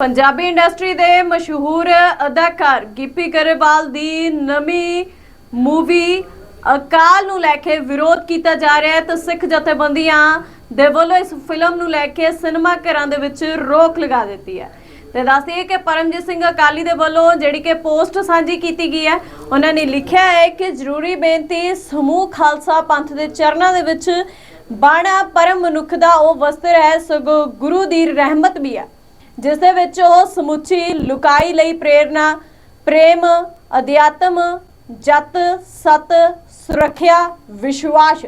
Punjabi industry ਦੇ ਮਸ਼ਹੂਰ ਅਦਾਕਾਰ ਗਿੱਪੀ ਗਰੇਵਾਲ ਦੀ ਨਵੀਂ ਮੂਵੀ ਅਕਾਲ ਨੂੰ ਲੈ ਕੇ ਵਿਰੋਧ ਕੀਤਾ ਜਾ ਰਿਹਾ ਹੈ ਤੇ ਸਿੱਖ ਜਥੇਬੰਦੀਆਂ ਦੇ ਵੱਲੋਂ ਇਸ ਫਿਲਮ ਨੂੰ ਲੈ ਕੇ ਸਿਨੇਮਾ ਘਰਾਂ ਦੇ ਵਿੱਚ ਰੋਕ ਲਗਾ ਦਿੱਤੀ ਹੈ। ਤੇ ਦੱਸਦੀਏ ਕਿ ਪਰਮਜੀਤ ਸਿੰਘ ਅਕਾਲੀ ਦੇ ਵੱਲੋਂ ਜਿਹੜੀ ਕਿ ਪੋਸਟ ਸਾਂਝੀ ਕੀਤੀ ਗਈ ਹੈ, ਉਹਨਾਂ ਨੇ ਲਿਖਿਆ ਹੈ ਕਿ ਜ਼ਰੂਰੀ ਬੇਨਤੀ ਸਮੂਹ ਖਾਲਸਾ ਪੰਥ ਦੇ ਚਰਨਾਂ ਦੇ ਵਿੱਚ ਬਾਣਾ ਪਰਮ ਮਨੁੱਖ ਦਾ ਉਹ ਵਸਤਰ ਹੈ, ਸਗੋਂ ਗੁਰੂ ਦੀ ਰਹਿਮਤ ਵੀ ਹੈ। ਜਿਸ ਦੇ ਵਿੱਚ ਉਹ ਸਮੁੱਚੀ ਲੁਕਾਈ ਲਈ ਪ੍ਰੇਰਣਾ, ਪ੍ਰੇਮ, ਅਧਿਆਤਮ, ਜਤ, ਸਤ, ਸੁਰੱਖਿਆ, ਵਿਸ਼ਵਾਸ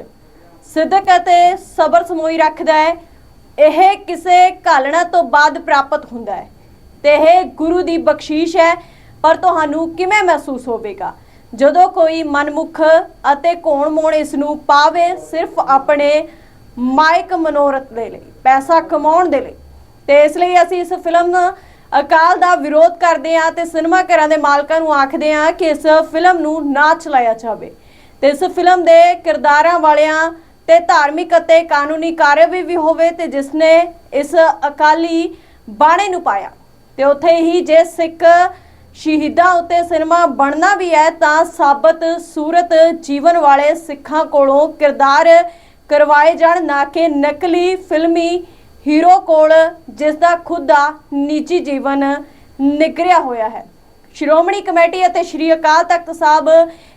ਸਿੱਧਕ ਅਤੇ ਸਬਰ ਸਮੋਈ ਰੱਖਦਾ ਹੈ। ਇਹ ਕਿਸੇ ਘਾਲਣਾ ਤੋਂ ਬਾਅਦ ਪ੍ਰਾਪਤ ਹੁੰਦਾ ਹੈ ਤੇ ਇਹ ਗੁਰੂ ਦੀ ਬਖਸ਼ੀਸ਼ ਹੈ। ਪਰ ਤੁਹਾਨੂੰ ਕਿਵੇਂ ਮਹਿਸੂਸ ਹੋਵੇਗਾ? ਜਦੋਂ ਕੋਈ ਮਨਮੁਖ ਅਤੇ ਕੋਣ ਮੋਣ ਇਸ ਨੂੰ ਪਾਵੇ ਸਿਰਫ ਆਪਣੇ ਮਾਇਕ ਮਨੋਰਥ ਦੇ ਲਈ, ਪੈਸਾ ਕਮਾਉਣ ਦੇ ਲਈ ਤੇ ਇਸ ਲਈ ਅਸੀਂ ਇਸ ਫਿਲਮ ਅਕਾਲ ਦਾ ਵਿਰੋਧ ਕਰਦੇ ਹਾਂ ਤੇ ਸਿਨੇਮਾ ਘਰਾਂ ਦੇ ਮਾਲਕਾਂ ਨੂੰ ਆਖਦੇ ਹਾਂ ਕਿ ਇਸ ਫਿਲਮ ਨੂੰ ਨਾ ਚਲਾਇਆ ਜਾਵੇ। ਤੇ ਇਸ ਫਿਲਮ ਦੇ ਕਿਰਦਾਰਾਂ ਵਾਲਿਆਂ ਤੇ ਧਾਰਮਿਕ ਅਤੇ ਕਾਨੂੰਨੀ ਕਾਰਵਾਈ ਵੀ ਹੋਵੇ ਤੇ ਜਿਸ ਨੇ ਇਸ ਅਕਾਲੀ ਬਾਣੇ ਨੂੰ ਪਾਇਆ। ਤੇ ਉੱਥੇ ਹੀ ਜੇ ਸਿੱਖ ਸ਼ਹੀਦਾਂ ਉੱਤੇ ਸਿਨੇਮਾ ਬਣਨਾ ਵੀ ਹੈ ਤਾਂ ਸਾਬਤ ਸੂਰਤ ਜੀਵਨ ਵਾਲੇ ਸਿੱਖਾਂ ਕੋਲੋਂ ਕਿਰਦਾਰ ਕਰਵਾਏ ਜਾਣ, ਨਾ ਕਿ ਨਕਲੀ ਫਿਲਮੀ ਹੀਰੋ ਕੋਲ ਜਿਸ ਦਾ ਖੁਦ ਦਾ ਨਿੱਜੀ ਜੀਵਨ ਨਿਗਰਿਆ ਹੋਇਆ ਹੈ। ਸ਼੍ਰੋਮਣੀ ਕਮੇਟੀ ਅਤੇ ਸ਼੍ਰੀ ਅਕਾਲ ਤਖਤ ਸਾਹਿਬ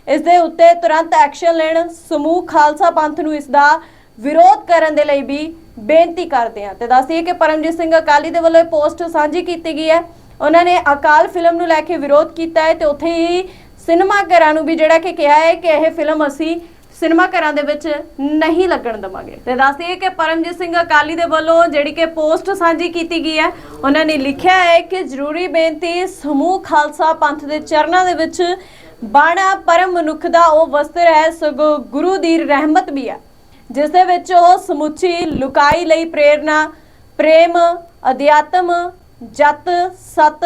ਇਸ ਦੇ ਉੱਤੇ ਤੁਰੰਤ ਐਕਸ਼ਨ ਲੈਣ ਸਮੂਹ ਖਾਲਸਾ ਪੰਥ ਨੂੰ ਇਸ ਦਾ ਵਿਰੋਧ ਕਰਨ ਦੇ ਲਈ ਵੀ ਬੇਨਤੀ ਕਰਦੇ ਹਾਂ। ਤੇ ਦੱਸਦੀਏ ਕਿ ਪਰਮਜੀਤ ਸਿੰਘ ਅਕਾਲੀ ਦੇ ਵੱਲੋਂ ਇਹ ਪੋਸਟ ਸਾਂਝੀ ਕੀਤੀ ਗਈ ਹੈ। ਉਹਨਾਂ ਨੇ ਅਕਾਲ ਫਿਲਮ ਨੂੰ ਲੈ ਕੇ ਵਿਰੋਧ ਕੀਤਾ ਹੈ ਤੇ ਉੱਥੇ ਹੀ ਸਿਨੇਮਾ ਘਰਾਂ ਨੂੰ ਵੀ ਜਿਹੜਾ ਕਿ ਕਿਹਾ ਹੈ ਕਿ ਇਹ ਫਿਲਮ ਅਸੀਂ ਸਿਨੇਮਾ ਘਰਾਂ ਦੇ ਵਿੱਚ ਨਹੀਂ ਲੱਗਣ ਦਵਾਂਗੇ। ਤੇ ਦੱਸਦੀਏ ਕਿ ਪਰਮਜੀਤ ਸਿੰਘ ਅਕਾਲੀ ਦੇ ਵੱਲੋਂ ਜਿਹੜੀ ਕਿ ਪੋਸਟ ਸਾਂਝੀ ਕੀਤੀ ਗਈ ਹੈ, ਉਹਨਾਂ ਨੇ ਲਿਖਿਆ ਹੈ ਕਿ ਜ਼ਰੂਰੀ ਬੇਨਤੀ ਸਮੂਹ ਖਾਲਸਾ ਪੰਥ ਦੇ ਚਰਨਾਂ ਦੇ ਵਿੱਚ ਬਾਣਾ ਪਰਮ ਮਨੁੱਖ ਦਾ ਉਹ ਵਸਤਰ ਹੈ, ਸਗੋਂ ਗੁਰੂ ਦੀ ਰਹਿਮਤ ਵੀ ਹੈ। ਜਿਸ ਦੇ ਵਿੱਚ ਉਹ ਸਮੁੱਚੀ ਲੁਕਾਈ ਲਈ ਪ੍ਰੇਰਣਾ, ਪ੍ਰੇਮ, ਅਧਿਆਤਮ, ਜਤ, ਸਤ,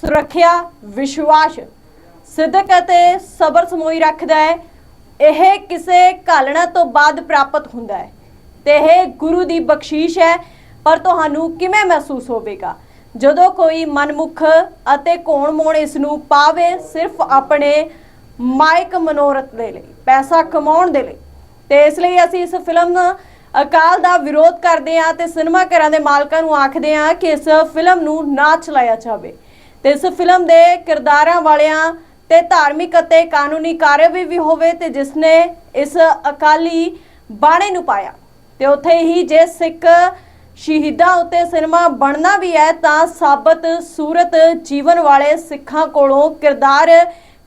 ਸੁਰੱਖਿਆ, ਵਿਸ਼ਵਾਸ ਸਿੱਧਕ ਅਤੇ ਸਬਰ ਸਮੋਈ ਰੱਖਦਾ ਹੈ। ਇਹ ਕਿਸੇ ਘਾਲਣਾ ਤੋਂ ਬਾਅਦ ਪ੍ਰਾਪਤ ਹੁੰਦਾ ਹੈ ਤੇ ਇਹ ਗੁਰੂ ਦੀ ਬਖਸ਼ੀਸ਼ ਹੈ, ਪਰ ਤੁਹਾਨੂੰ ਕਿਵੇਂ ਮਹਿਸੂਸ ਹੋਵੇਗਾ? ਜਦੋਂ ਕੋਈ ਮਨਮੁਖ ਅਤੇ ਕੋਣ ਮੋਣ ਇਸ ਨੂੰ ਪਾਵੇ ਸਿਰਫ ਆਪਣੇ ਮਾਇਕ ਮਨੋਰਥ ਦੇ ਲਈ, ਪੈਸਾ ਕਮਾਉਣ ਦੇ ਲਈ, ਤੇ ਇਸ ਲਈ ਅਸੀਂ ਇਸ ਫਿਲਮ ਅਕਾਲ ਦਾ ਵਿਰੋਧ ਕਰਦੇ ਹਾਂ ਤੇ ਸਿਨੇਮਾ ਘਰਾਂ ਦੇ ਮਾਲਕਾਂ ਨੂੰ ਆਖਦੇ ਹਾਂ ਕਿ ਇਸ ਫਿਲਮ ਨੂੰ ਨਾ ਚਲਾਇਆ ਜਾਵੇ। ਤੇ ਇਸ ਫਿਲਮ ਦੇ ਕਿਰਦਾਰਾਂ ਵਾਲਿਆਂ ਤੇ ਧਾਰਮਿਕ ਅਤੇ ਕਾਨੂੰਨੀ ਕਾਰਵਾਈ ਵੀ ਹੋਵੇ ਤੇ ਜਿਸਨੇ ਇਸ ਅਕਾਲੀ ਬਾਣੇ ਨੂੰ ਪਾਇਆ। ਤੇ ਉੱਥੇ ਹੀ ਜੇ ਸਿੱਖ ਸ਼ਹੀਦਾਂ ਉੱਤੇ ਸਿਨੇਮਾ ਬਣਨਾ ਵੀ ਹੈ, ਤਾਂ ਸਾਬਤ ਸੂਰਤ ਜੀਵਨ ਵਾਲੇ ਸਿੱਖਾਂ ਕੋਲੋਂ ਕਿਰਦਾਰ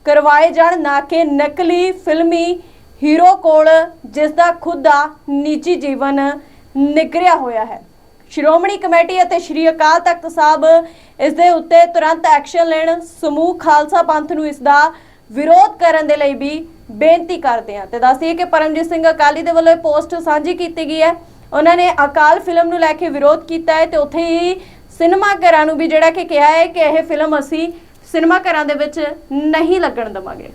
ਕਰਵਾਏ ਜਾਣ, ਨਾ ਕਿ ਨਕਲੀ ਫਿਲਮੀ ਹੀਰੋ ਕੋਲ ਜਿਸ ਦਾ ਖੁਦ ਦਾ ਨਿੱਜੀ ਜੀਵਨ ਨਿਗਰਿਆ ਹੋਇਆ ਹੈ। ਸ਼੍ਰੋਮਣੀ ਕਮੇਟੀ ਅਤੇ ਸ਼੍ਰੀ ਅਕਾਲ ਤਖਤ ਸਾਹਿਬ ਇਸ ਦੇ ਉੱਤੇ ਤੁਰੰਤ ਐਕਸ਼ਨ ਲੈਣ, ਸਮੂਹ ਖਾਲਸਾ ਪੰਥ ਨੂੰ ਇਸ ਦਾ ਵਿਰੋਧ ਕਰਨ ਦੇ ਲਈ ਵੀ ਬੇਨਤੀ ਕਰਦੇ ਹਾਂ। ਤੇ ਦੱਸਦੀਏ ਕਿ ਪਰਮਜੀਤ ਸਿੰਘ ਅਕਾਲੀ ਦੇ ਵੱਲੋਂ ਇਹ ਪੋਸਟ ਸਾਂਝੀ ਕੀਤੀ ਗਈ ਹੈ। ਉਹਨਾਂ ਨੇ ਅਕਾਲ ਫਿਲਮ ਨੂੰ ਲੈ ਕੇ ਵਿਰੋਧ ਕੀਤਾ ਹੈ ਤੇ ਉੱਥੇ ਹੀ ਸਿਨੇਮਾ ਘਰਾਂ ਨੂੰ ਵੀ ਜਿਹੜਾ ਕਿ ਕਿਹਾ ਹੈ ਕਿ ਇਹ ਫਿਲਮ ਅਸੀਂ ਸਿਨੇਮਾ ਘਰਾਂ ਦੇ ਵਿੱਚ ਨਹੀਂ ਲੱਗਣ ਦਵਾਂਗੇ।